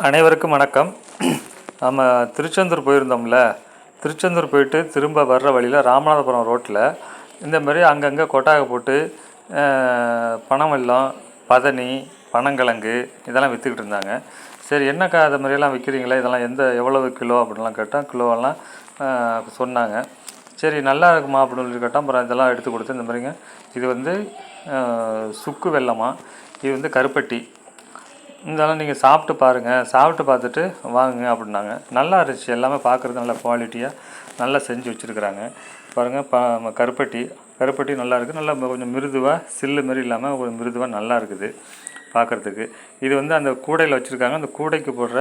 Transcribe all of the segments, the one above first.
அனைவருக்கும் வணக்கம். நம்ம திருச்செந்தூர் போயிருந்தோம்ல. திருச்செந்தூர் போயிட்டு திரும்ப வர்ற வழியில் ராமநாதபுரம் ரோட்டில் இந்த மாதிரி அங்கங்கே கொட்டாக போட்டு அஹ், பனவெல்லம் பதனி பனங்கிழங்கு இதெல்லாம் விற்றுக்கிட்டு இருந்தாங்க. சரி என்னக்கா அது மாதிரியெல்லாம் விற்கிறீங்களே இதெல்லாம் எந்த எவ்வளவு கிலோ அப்படின்லாம் கேட்டால் கிலோவெல்லாம் சொன்னாங்க. சரி நல்லா இருக்குமா அப்படின்னு சொல்லி கேட்டால் அப்புறம் இதெல்லாம் எடுத்து கொடுத்து இந்த மாதிரிங்க. இது வந்து சுக்கு வெள்ளமாக இது வந்து கருப்பட்டி. இதெல்லாம் நீங்கள் சாப்பிட்டு பாருங்கள் சாப்பிட்டு பார்த்துட்டு வாங்குங்க அப்படின்னாங்க. நல்லா இருந்துச்சு. எல்லாமே பார்க்குறது நல்ல குவாலிட்டியாக நல்லா செஞ்சு வச்சுருக்குறாங்க. பாருங்கள் ப கருப்பட்டி. கருப்பட்டி நல்லா இருக்குது நல்லா கொஞ்சம் மிருதுவாக சில்லு மாரி இல்லாமல் கொஞ்சம் மிருதுவாக நல்லா இருக்குது பார்க்குறதுக்கு. இது வந்து அந்த கூடையில் வச்சுருக்காங்க. அந்த கூடைக்கு போடுற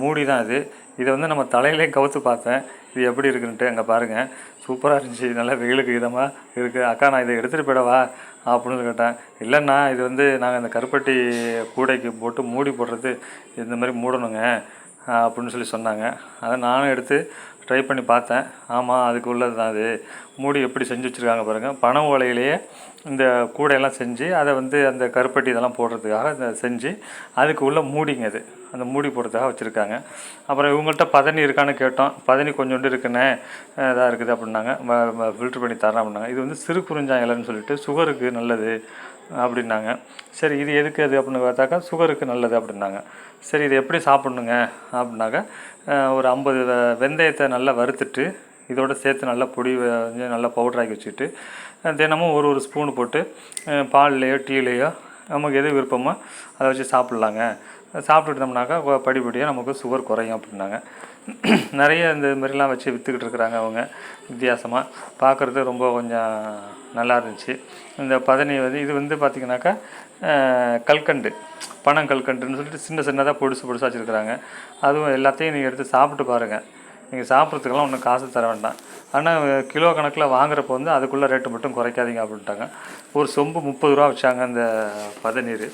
மூடி தான் இது. இதை வந்து நம்ம தலையிலே கவுத்து பார்த்தேன். இது எப்படி இருக்குன்ட்டு அங்கே பாருங்கள் சூப்பராக இருந்துச்சு. நல்லா வெயிலுக்கு இதமாக இருக்குது அக்கா நான் இதை எடுத்துகிட்டு போயிடவா? அப்படின்னு கேட்டேன். இல்லைண்ணா இது வந்து நாங்கள் இந்த கருப்பட்டி கூடைக்கு போட்டு மூடி போடுறது இந்த மாதிரி மூடணுங்க. அப்படின்னு சொல்லி சொன்னாங்க. அதை நானும் எடுத்து ட்ரை பண்ணி பார்த்தேன். ஆமாம் அதுக்கு உள்ளது தான் அது. மூடி எப்படி செஞ்சு வச்சுருக்காங்க பாருங்கள் பனை ஓலையிலேயே இந்த கூடையெல்லாம் செஞ்சு அதை வந்து அந்த கருப்பட்டி இதெல்லாம் போடுறதுக்காக இந்த செஞ்சு அதுக்கு உள்ள மூடிங்க அது. அந்த மூடி போடுறதுக்காக வச்சுருக்காங்க. அப்புறம் இவங்கள்ட்ட பதனி இருக்கான்னு கேட்டோம். பதனி கொஞ்சோண்டு இருக்குண்ணே இதாக இருக்குது அப்படின்னாங்க. ஃபில்ட்ரு பண்ணி தரேன் அப்படின்னாங்க. இது வந்து சிறு குறிஞ்சான் இலைன்னு சொல்லிட்டு சுகருக்கு நல்லது. அப்படின்னாங்க. சரி இது எதுக்கு அது அப்படின்னு பார்த்தாக்கா சுகருக்கு நல்லது அப்படின்னாங்க. சரி இது எப்படி சாப்பிட்ணுங்க? அப்படின்னாக்கா ஒரு ஐம்பது வெந்தயத்தை நல்லா வறுத்துட்டு இதோட சேர்த்து நல்லா பொடி நல்லா பவுடராக்கி வச்சுட்டு தினமும் ஒரு ஒரு ஸ்பூன் போட்டு பால்லையோ டீலையோ நமக்கு எது விருப்பமோ அதை வச்சு சாப்பிட்லாங்க. சாப்பிட்டுட்டோம்னாக்கா படிப்படியாக நமக்கு சுகர் குறையும் அப்படின்னாங்க. நிறைய இந்த மாதிரிலாம் வச்சு விற்றுக்கிட்டு இருக்கிறாங்க அவங்க வித்தியாசமாக பார்க்குறது ரொம்ப கொஞ்சம் நல்லா இருந்துச்சு. இந்த பதனி வந்து இது வந்து பார்த்திங்கனாக்கா கல்கண்டு கல்கண்டு பனங்கல்கண்டுன்னு சொல்லிட்டு சின்ன சின்னதாக பொடிசு பொடிசாக வச்சுருக்குறாங்க. அதுவும் எல்லாத்தையும் நீங்கள் எடுத்து சாப்பிட்டு பாருங்கள் நீங்கள் சாப்பிட்றதுக்கெல்லாம் ஒன்றும் காசு தர வேண்டாம். ஆனால் கிலோ கணக்கில் வாங்குறப்போ வந்து அதுக்குள்ளே ரேட்டு மட்டும் குறைக்காதீங்க அப்படின்ட்டாங்க. ஒரு சொம்பு முப்பது ரூபா வச்சாங்க அந்த பதநீர்.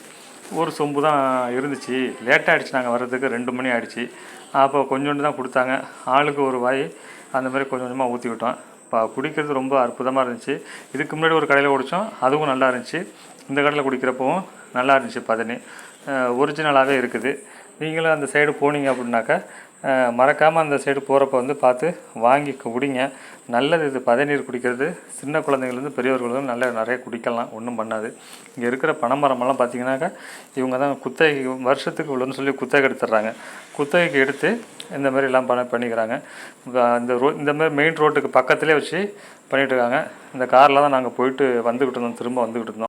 ஒரு சொம்பு தான் இருந்துச்சு. லேட்டாக ஆகிடுச்சு நாங்கள் வர்றதுக்கு ரெண்டு மணி ஆகிடுச்சு அப்போ கொஞ்சோண்டு தான் கொடுத்தாங்க. ஆளுக்கு ஒரு வாய் அந்த மாதிரி கொஞ்சம் கொஞ்சமாக ஊற்றி விட்டோம். இப்போ குடிக்கிறது ரொம்ப அற்புதமாக இருந்துச்சு. இதுக்கு முன்னாடி ஒரு கடையில் குடித்தோம் அதுவும் நல்லா இருந்துச்சு. இந்த கடையில் குடிக்கிறப்பவும் நல்லா இருந்துச்சு பதனி ஒரிஜினலாகவே இருக்குது. நீங்களும் அந்த சைடு போனீங்க அப்படின்னாக்கா மறக்காமல் அந்த சைடு போகிறப்ப வந்து பார்த்து வாங்கி குடிங்க. நல்லது இது பதநீர் குடிக்கிறது. சின்ன குழந்தைங்கள்லேருந்து பெரியவர்களும் நல்ல நிறைய குடிக்கலாம். ஒன்றும் பண்ணாது. இங்கே இருக்கிற பனைமரமெல்லாம் பார்த்தீங்கன்னாக்கா இவங்க தான் குத்தகை வருஷத்துக்கு இவ்வளோன்னு சொல்லி குத்தகை எடுத்துடுறாங்க. குத்தகைக்கு எடுத்து இந்த மாதிரி எல்லாம் பண்ண பண்ணிக்கிறாங்க. இந்த- ரோ இந்த மாதிரி மெயின் ரோட்டுக்கு பக்கத்துலேயே வச்சு பண்ணிகிட்ருக்காங்க இருக்காங்க இந்த காரில் தான் நாங்கள் போயிட்டு வந்துக்கிட்டு இருந்தோம். திரும்ப வந்துக்கிட்டு இருந்தோம்.